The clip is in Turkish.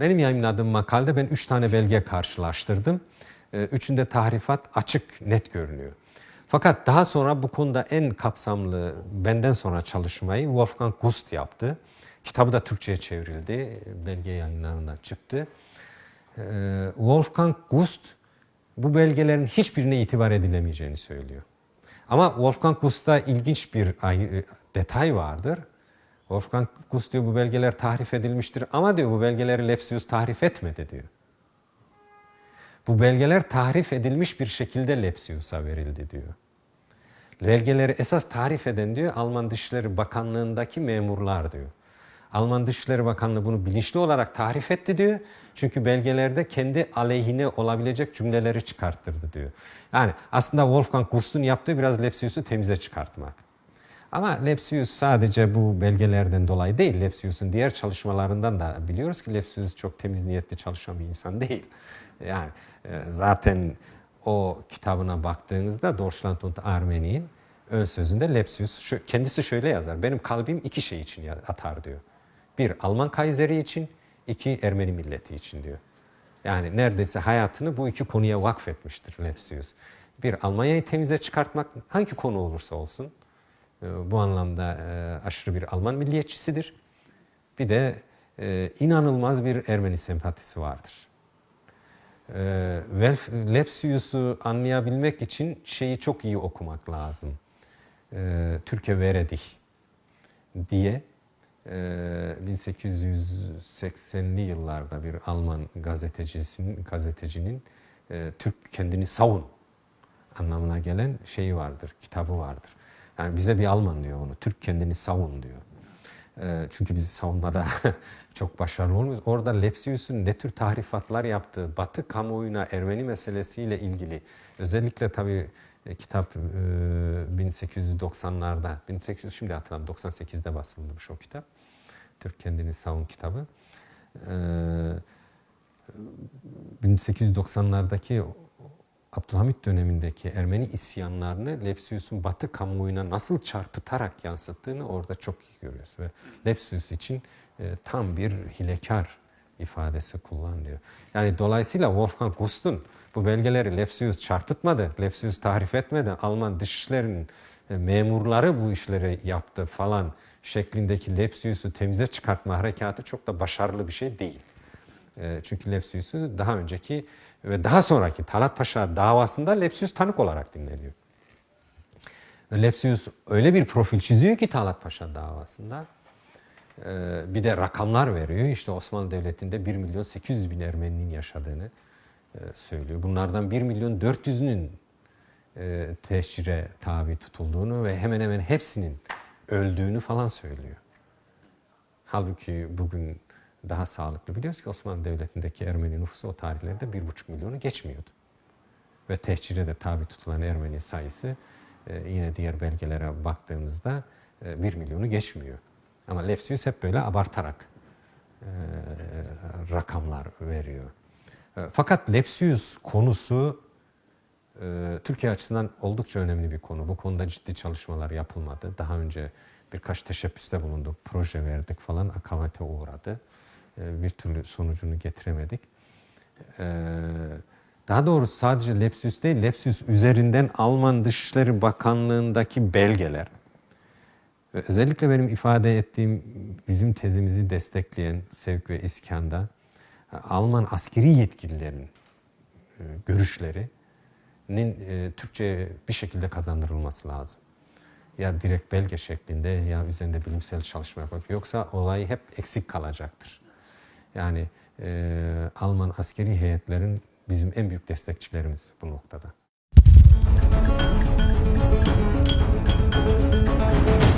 Benim yayınladığım makalede ben üç tane belge karşılaştırdım. Ee, Üçünde tahrifat açık, net görünüyor. Fakat daha sonra bu konuda en kapsamlı benden sonra çalışmayı Wolfgang Gust yaptı. Kitabı da Türkçe'ye çevrildi, belge yayınlarından çıktı. Ee, Wolfgang Gust bu belgelerin hiçbirine itibar edilemeyeceğini söylüyor. Ama Wolfgang Gust'ta ilginç bir ay- detay vardır. Wolfgang Gust diyor bu belgeler tahrif edilmiştir ama diyor bu belgeleri Lepsius tahrif etmedi diyor. Bu belgeler tahrif edilmiş bir şekilde Lepsius'a verildi diyor. Belgeleri esas tarif eden diyor Alman Dışişleri Bakanlığı'ndaki memurlar diyor. Alman Dışişleri Bakanlığı bunu bilinçli olarak tarif etti diyor. Çünkü belgelerde kendi aleyhine olabilecek cümleleri çıkarttırdı diyor. Yani aslında Wolfgang Gust'un yaptığı biraz Lepsius'u temize çıkartmak. Ama Lepsius sadece bu belgelerden dolayı değil, Lepsius'un diğer çalışmalarından da biliyoruz ki Lepsius çok temiz niyetli çalışan bir insan değil. Yani e, zaten o kitabına baktığınızda Deutschland und Armeni'nin ön sözünde Lepsius şu, kendisi şöyle yazar. Benim kalbim iki şey için atar diyor. Bir Alman Kayseri için, iki Ermeni milleti için diyor. Yani neredeyse hayatını bu iki konuya vakfetmiştir Lepsius. Bir Almanya'yı temize çıkartmak hangi konu olursa olsun bu anlamda e, aşırı bir Alman milliyetçisidir. Bir de e, inanılmaz bir Ermeni sempatisi vardır. E, Welf- Lepsius'u anlayabilmek için şeyi çok iyi okumak lazım. E, Türkiye Veredih diye e, 1880'li yıllarda bir Alman gazetecisinin gazetecinin e, Türk kendini savun anlamına gelen şeyi vardır, kitabı vardır. Yani bize bir Alman diyor onu. Türk kendini savun diyor. E, çünkü biz savunmada çok başarılı olmuyoruz. Orada Lepsius'un ne tür tahrifatlar yaptığı, Batı kamuoyuna Ermeni meselesiyle ilgili özellikle tabii e, kitap e, 1890'larda, 1800 şimdi hatırladım 98'de basılmış o kitap. Türk Kendini Savun kitabı. E, 1890'lardaki Abdülhamit dönemindeki Ermeni isyanlarını Lepsius'un Batı kamuoyuna nasıl çarpıtarak yansıttığını orada çok iyi görüyoruz. Ve Lepsius için e, tam bir hilekar ifadesi kullanılıyor. Yani dolayısıyla Wolfgang Gust'un bu belgeleri Lepsius çarpıtmadı, Lepsius tahrif etmedi. Alman dışişlerinin e, memurları bu işleri yaptı falan şeklindeki Lepsius'u temize çıkartma harekatı çok da başarılı bir şey değil. E, Çünkü Lepsius'u daha önceki ve daha sonraki Talat Paşa davasında Lepsius tanık olarak dinleniyor. Lepsius öyle bir profil çiziyor ki Talat Paşa davasında. E, Bir de rakamlar veriyor. İşte Osmanlı Devleti'nde 1 milyon 800 bin Ermeninin yaşadığını e, söylüyor. Bunlardan 1 milyon 400'ünün e, tehcire tabi tutulduğunu ve hemen hemen hepsinin öldüğünü falan söylüyor. Halbuki bugün daha sağlıklı biliyoruz ki Osmanlı Devleti'ndeki Ermeni nüfusu o tarihlerde 1,5 milyonu geçmiyordu. Ve tehcire de tabi tutulan Ermeni sayısı e, yine diğer belgelere baktığımızda e, 1 milyonu geçmiyor. Ama Lepsius hep böyle abartarak e, rakamlar veriyor. E, Fakat Lepsius konusu e, Türkiye açısından oldukça önemli bir konu. Bu konuda ciddi çalışmalar yapılmadı. Daha önce birkaç teşebbüste bulunduk, proje verdik falan, akabete uğradı. E, Bir türlü sonucunu getiremedik. E, Daha doğrusu sadece Lepsius değil, Lepsius üzerinden Alman Dışişleri Bakanlığı'ndaki belgeler, özellikle benim ifade ettiğim bizim tezimizi destekleyen Sevk ve İskan'da e, Alman askeri yetkililerin e, görüşlerinin e, Türkçe'ye bir şekilde kazandırılması lazım. Ya direkt belge şeklinde ya üzerinde bilimsel çalışma yapıp yoksa olay hep eksik kalacaktır. Yani e, Alman askeri heyetlerin bizim en büyük destekçilerimiz bu noktada.